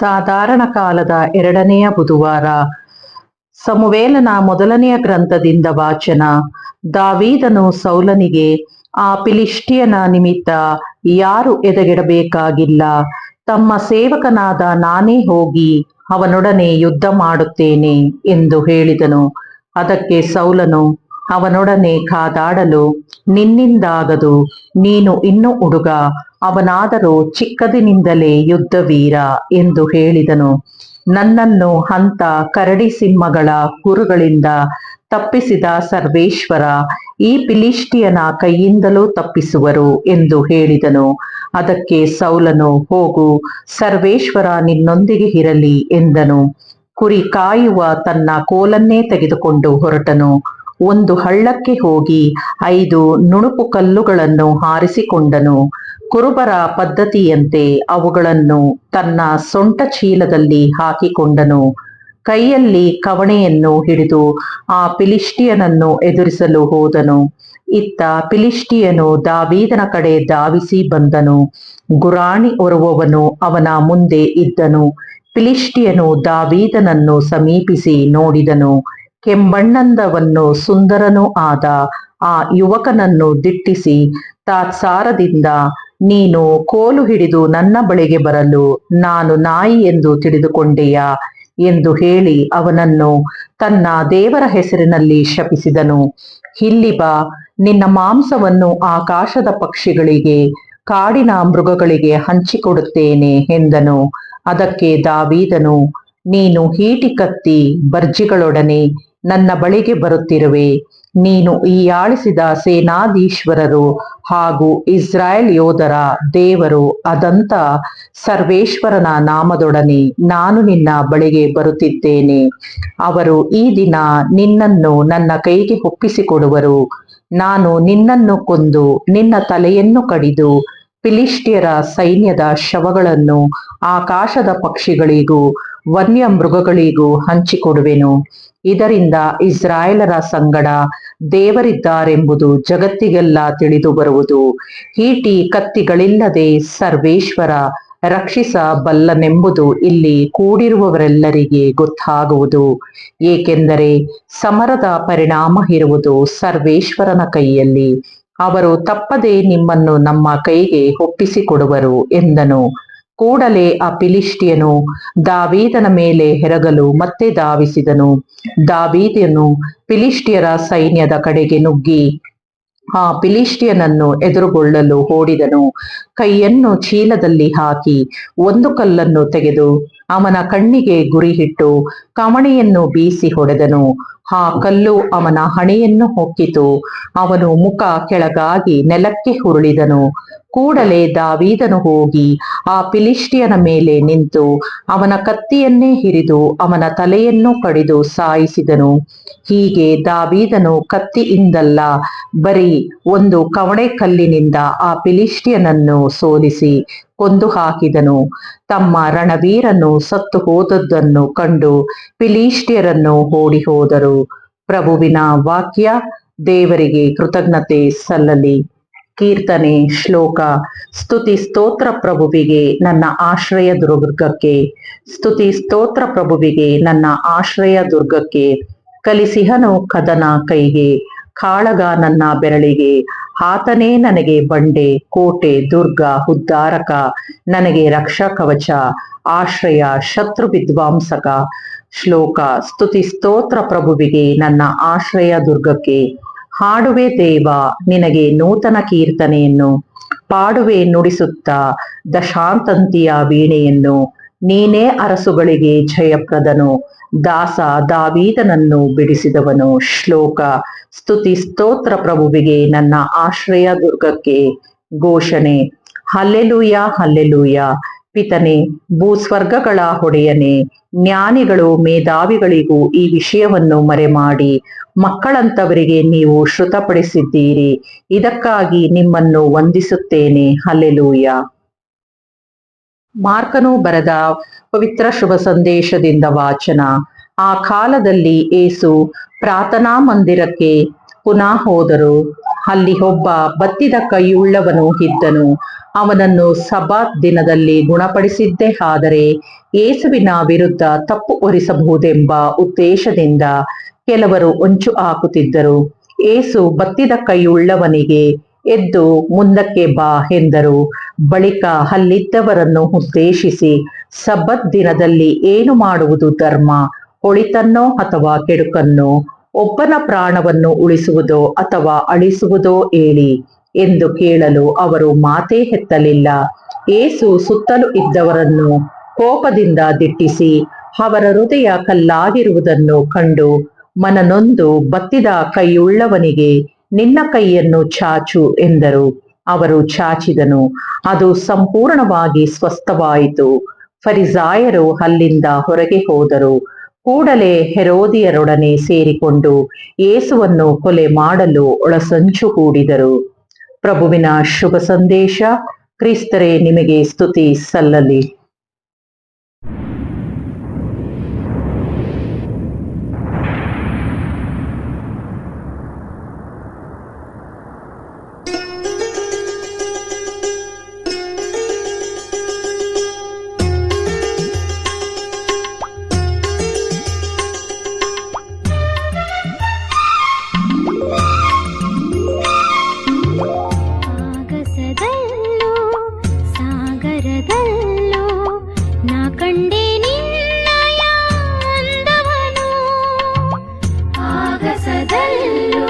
ಸಾಧಾರಣ ಕಾಲದ ಎರಡನೆಯ ಬುಧವಾರ. ಸಮುವೇಲನ ಮೊದಲನೆಯ ಗ್ರಂಥದಿಂದ ವಾಚನ. ದಾವೀದನು ಸೌಲನಿಗೆ, ಆ ಪಿಲಿಷ್ಟಿಯನ ನಿಮಿತ್ತ ಯಾರು ಎದೆಗೆಡಬೇಕಾಗಿಲ್ಲ? ತಮ್ಮ ಸೇವಕನಾದ ನಾನೇ ಹೋಗಿ ಅವನೊಡನೆ ಯುದ್ಧ ಮಾಡುತ್ತೇನೆ ಎಂದು ಹೇಳಿದನು. ಅದಕ್ಕೆ ಸೌಲನು, ಅವನೊಡನೆ ಕಾದಾಡಲು ನಿನ್ನಿಂದಾಗದು, ನೀನು ಇನ್ನೂ ಹುಡುಗ ಅವನಾದರೂ ಚಿಕ್ಕದಿನಿಂದಲೇ ಯುದ್ಧವೀರ ಎಂದು ಹೇಳಿದನು. ನನ್ನನ್ನು ಹಂತ ಕರಡಿ ಸಿಂಹಗಳ ಕುರುಗಳಿಂದ ತಪ್ಪಿಸಿದ ಸರ್ವೇಶ್ವರ ಈ ಪಿಲಿಷ್ಟಿಯನ ಕೈಯಿಂದಲೂ ತಪ್ಪಿಸುವರು ಎಂದು ಹೇಳಿದನು. ಅದಕ್ಕೆ ಸೌಲನು, ಹೋಗು, ಸರ್ವೇಶ್ವರ ನಿನ್ನೊಂದಿಗೆ ಇರಲಿ ಎಂದನು. ಕುರಿ ಕಾಯುವ ತನ್ನ ಕೋಲನ್ನೇ ತೆಗೆದುಕೊಂಡು ಹೊರಟನು. ಒಂದು ಹಳ್ಳಕ್ಕೆ ಹೋಗಿ ಐದು ನುಣುಪು ಕಲ್ಲುಗಳನ್ನು ಹಾರಿಸಿಕೊಂಡನು. ಕುರುಬರ ಪದ್ಧತಿಯಂತೆ ಅವುಗಳನ್ನು ತನ್ನ ಸೊಂಟ ಚೀಲದಲ್ಲಿ ಹಾಕಿಕೊಂಡನು. ಕೈಯಲ್ಲಿ ಕವಣೆಯನ್ನು ಹಿಡಿದು ಆ ಪಿಲಿಷ್ಟಿಯನನ್ನು ಎದುರಿಸಲು ಹೋದನು. ಇತ್ತ ಪಿಲಿಷ್ಟಿಯನು ದಾವೀದನ ಕಡೆ ಧಾವಿಸಿ ಬಂದನು. ಗುರಾಣಿ ಒರುವವನು ಅವನ ಮುಂದೆ ಇದ್ದನು. ಪಿಲಿಷ್ಟಿಯನು ದಾವೀದನನ್ನು ಸಮೀಪಿಸಿ ನೋಡಿದನು. ಕೆಂಬಣ್ಣಂದವನ್ನು ಸುಂದರನೂ ಆದ ಆ ಯುವಕನನ್ನು ದಿಟ್ಟಿಸಿ, ತಾತ್ಸಾರದಿಂದ, ನೀನು ಕೋಲು ಹಿಡಿದು ನನ್ನ ಬಳಿಗೆ ಬರಲು ನಾನು ನಾಯಿ ಎಂದು ತಿಳಿದುಕೊಂಡೆಯಾ ಎಂದು ಹೇಳಿ ಅವನನ್ನು ತನ್ನ ದೇವರ ಹೆಸರಿನಲ್ಲಿ ಶಪಿಸಿದನು. ಇಲ್ಲಿ ಬಾ, ನಿನ್ನ ಮಾಂಸವನ್ನು ಆಕಾಶದ ಪಕ್ಷಿಗಳಿಗೆ, ಕಾಡಿನ ಮೃಗಗಳಿಗೆ ಹಂಚಿಕೊಡುತ್ತೇನೆ ಎಂದನು. ಅದಕ್ಕೆ ದಾವೀದನು, ನೀನು ಹೀಟಿ ಕತ್ತಿ ಬರ್ಜಿಗಳೊಡನೆ ನನ್ನ ಬಳಿಗೆ ಬರುತ್ತಿರುವೆ. ನೀನು ಈ ಆಳಿಸಿದ ಸೇನಾಧೀಶ್ವರರು ಹಾಗೂ ಇಸ್ರಾಯೇಲ್ ಯೋಧರ ದೇವರು ಅದಂತ ಸರ್ವೇಶ್ವರನ ನಾಮದೊಡನೆ ನಾನು ನಿನ್ನ ಬಳಿಗೆ ಬರುತ್ತಿದ್ದೇನೆ. ಅವರು ಈ ದಿನ ನಿನ್ನನ್ನು ನನ್ನ ಕೈಗೆ ಒಪ್ಪಿಸಿಕೊಡುವರು. ನಾನು ನಿನ್ನನ್ನು ಕೊಂದು ನಿನ್ನ ತಲೆಯನ್ನು ಕಡಿದು ಫಿಲಿಷ್ಟಿಯರ ಸೈನ್ಯದ ಶವಗಳನ್ನು ಆಕಾಶದ ಪಕ್ಷಿಗಳಿಗೂ ವನ್ಯ ಮೃಗಗಳಿಗೂ ಹಂಚಿಕೊಡುವೆನು. ಇದರಿಂದ ಇಸ್ರಾಯೇಲರ ಸಂಗಡ ದೇವರಿದ್ದಾರೆಂಬುದು ಜಗತ್ತಿಗೆಲ್ಲ ತಿಳಿದು ಬರುವುದು. ಈಟಿ ಕತ್ತಿಗಳಿಲ್ಲದೆ ಸರ್ವೇಶ್ವರ ರಕ್ಷಿಸಬಲ್ಲನೆಂಬುದು ಇಲ್ಲಿ ಕೂಡಿರುವವರೆಲ್ಲರಿಗೆ ಗೊತ್ತಾಗುವುದು. ಏಕೆಂದರೆ ಸಮರದ ಪರಿಣಾಮ ಇರುವುದು ಸರ್ವೇಶ್ವರನ ಕೈಯಲ್ಲಿ. ಅವರು ತಪ್ಪದೆ ನಿಮ್ಮನ್ನು ನಮ್ಮ ಕೈಗೆ ಒಪ್ಪಿಸಿಕೊಡುವರು ಎಂದನು. ಕೂಡಲೇ ಆ ಪಿಲಿಷ್ಟಿಯನು ದಾವೀದನ ಮೇಲೆ ಹೆರಗಲು ಮತ್ತೆ ಧಾವಿಸಿದನು. ದಾವೀದನು ಪಿಲಿಷ್ಟಿಯರ ಸೈನ್ಯದ ಕಡೆಗೆ ನುಗ್ಗಿ ಆ ಪಿಲಿಷ್ಟಿಯನನ್ನು ಎದುರುಗೊಳ್ಳಲು ಓಡಿದನು. ಕೈಯನ್ನು ಚೀಲದಲ್ಲಿ ಹಾಕಿ ಒಂದು ಕಲ್ಲನ್ನು ತೆಗೆದು ಅವನ ಕಣ್ಣಿಗೆ ಗುರಿಹಿಟ್ಟು ಕವಣೆಯನ್ನು ಬೀಸಿ ಹೊಡೆದನು. ಆ ಕಲ್ಲು ಅವನ ಹಣೆಯನ್ನು ಹೊಕ್ಕಿತು. ಅವನು ಮುಖ ಕೆಳಗಾಗಿ ನೆಲಕ್ಕೆ ಹುರುಳಿದನು. ಕೂಡಲೇ ದಾವೀದನು ಹೋಗಿ ಆ ಪಿಲಿಷ್ಟಿಯನ ಮೇಲೆ ನಿಂತು ಅವನ ಕತ್ತಿಯನ್ನೇ ಹಿರಿದು ಅವನ ತಲೆಯನ್ನು ಕಡಿದು ಸಾಯಿಸಿದನು. ಹೀಗೆ ದಾವೀದನು ಕತ್ತಿಯಿಂದಲ್ಲ, ಬರೀ ಒಂದು ಕವಣೆ ಕಲ್ಲಿನಿಂದ ಆ ಪಿಲಿಷ್ಟಿಯನನ್ನು ಸೋಲಿಸಿ ಕೊಂದು ಹಾಕಿದನು ತಮ್ಮ ರಣವೀರನು ಸತ್ತು ಹೋದದ್ದನ್ನು ಕಂಡು ಪಿಲೀಷ್ಟಿಯರನ್ನು ಓಡಿ ಹೋದರು ಪ್ರಭುವಿನ ವಾಕ್ಯ, ದೇವರಿಗೆ ಕೃತಜ್ಞತೆ ಸಲ್ಲಲಿ. ಕೀರ್ತನೆ, ಶ್ಲೋಕ, ಸ್ತುತಿ, ಸ್ತೋತ್ರ ಪ್ರಭುವಿಗೆ ನನ್ನ ಆಶ್ರಯ ದುರ್ಗಕ್ಕೆ, ಸ್ತುತಿ, ಸ್ತೋತ್ರ ಪ್ರಭುವಿಗೆ ನನ್ನ ಆಶ್ರಯ ದುರ್ಗಕ್ಕೆ ಕಲಿಸಿಹನು ಕದನ ಕೈಗೆ, ಕಾಳಗ ನನ್ನ ಬೆರಳಿಗೆ ಆತನೇ ನನಗೆ ಬಂಡೆ, ಕೋಟೆ, ದುರ್ಗ, ಉದ್ಧಾರಕ, ನನಗೆ ರಕ್ಷಾ ಕವಚ, ಆಶ್ರಯ, ಶತ್ರು ವಿದ್ವಾಂಸಕ, ಶ್ಲೋಕ, ಸ್ತುತಿ ಸ್ತೋತ್ರ ಪ್ರಭುವಿಗೆ ನನ್ನ ಆಶ್ರಯ ದುರ್ಗಕ್ಕೆ. ಹಾಡುವೆ ದೇವ, ನಿನಗೆ ನೂತನ ಕೀರ್ತನೆಯನ್ನು, ಪಾಡುವೆ ನುಡಿಸುತ್ತ ದಶಾಂತಂತಿಯ ವೀಣೆಯನ್ನು ನೀನೇ ಅರಸುಗಳಿಗೆ ಜಯಪ್ರದನು. ದಾಸ ದಾವೀದನನ್ನು ಬಿಡಿಸಿದವನು. ಶ್ಲೋಕ, ಸ್ತುತಿ ಸ್ತೋತ್ರ ಪ್ರಭುವಿಗೆ ನನ್ನ ಆಶ್ರಯ ದುರ್ಗಕ್ಕೆ ಘೋಷಣೆ. Hallelujah hallelujah. ಪಿತನೆ, ಭೂಸ್ವರ್ಗಗಳ ಹೊಡೆಯನೆ. ಜ್ಞಾನಿಗಳು ಮೇಧಾವಿಗಳಿಗೂ ಈ ವಿಷಯವನ್ನು ಮರೆಮಾಡಿ. ಮಕ್ಕಳಂತವರಿಗೆ ನೀವು ಶ್ರುತಪಡಿಸಿದ್ದೀರಿ. ಇದಕ್ಕಾಗಿ ನಿಮ್ಮನ್ನು ವಂದಿಸುತ್ತೇನೆ. ಹಲ್ಲೆಲೂಯ. ಮಾರ್ಕನು ಬರೆದ ಪವಿತ್ರ ಶುಭ ಸಂದೇಶದಿಂದ ವಾಚನ. ಆ ಕಾಲದಲ್ಲಿ ಏಸು ಪ್ರಾರ್ಥನಾ ಮಂದಿರಕ್ಕೆ ಪುನಃ ಹೋದರು. ಅಲ್ಲಿ ಒಬ್ಬ ಬತ್ತಿದ ಕೈಯುಳ್ಳವನು ಇದ್ದನು. ಅವನನ್ನು ಸಭಾ ದಿನದಲ್ಲಿ ಗುಣಪಡಿಸಿದ್ದೇ ಆದರೆ ಏಸುವಿನ ವಿರುದ್ಧ ತಪ್ಪು ಒರಿಸಬಹುದೆಂಬ ಉದ್ದೇಶದಿಂದ ಕೆಲವರು ಹೊಂಚು ಹಾಕುತ್ತಿದ್ದರು. ಏಸು ಬತ್ತಿದ ಕೈಯುಳ್ಳವನಿಗೆ ಎದ್ದು ಮುಂದಕ್ಕೆ ಬಾ ಎಂದರು. ಬಳಿಕ ಅಲ್ಲಿದ್ದವರನ್ನು ಉದ್ದೇಶಿಸಿ ಸಬ್ಬತ್ ದಿನದಲ್ಲಿ ಏನು ಮಾಡುವುದು ಧರ್ಮ? ಹೊಳಿತನ್ನೋ ಅಥವಾ ಕೆಡುಕನ್ನೋ? ಒಬ್ಬನ ಪ್ರಾಣವನ್ನು ಉಳಿಸುವುದೋ ಅಥವಾ ಅಳಿಸುವುದೋ ಹೇಳಿ ಎಂದು ಕೇಳಲು ಅವರು ಮಾತೇ ಎತ್ತಲಿಲ್ಲ. ಏಸು ಸುತ್ತಲೂ ಇದ್ದವರನ್ನು ಕೋಪದಿಂದ ದಿಟ್ಟಿಸಿ ಅವರ ಹೃದಯ ಕಲ್ಲಾಗಿರುವುದನ್ನು ಕಂಡು ಮನನೊಂದು ಬತ್ತಿದ ಕೈಯುಳ್ಳವನಿಗೆ, ನಿನ್ನ ಕೈಯನ್ನು ಚಾಚು ಎಂದರು. ಅವರು ಚಾಚಿದನು. ಅದು ಸಂಪೂರ್ಣವಾಗಿ ಸ್ವಸ್ಥವಾಯಿತು. ಫರಿಜಾಯರು ಅಲ್ಲಿಂದ ಹೊರಗೆ ಹೋದರು. ಕೂಡಲೇ ಹೆರೋದಿಯರೊಡನೆ ಸೇರಿಕೊಂಡು ಯೇಸುವನ್ನು ಕೊಲೆ ಮಾಡಲು ಒಳಸಂಚು ಹೂಡಿದರು. ಪ್ರಭುವಿನ ಶುಭ ಸಂದೇಶ, ಕ್ರಿಸ್ತರೇ, ನಿಮಗೆ ಸ್ತುತಿ ಸಲ್ಲಲಿ. ಕಂಡೆ ನಿನ್ನಯ ಅಂದವನು ಆಗಸದಲ್ಲೂ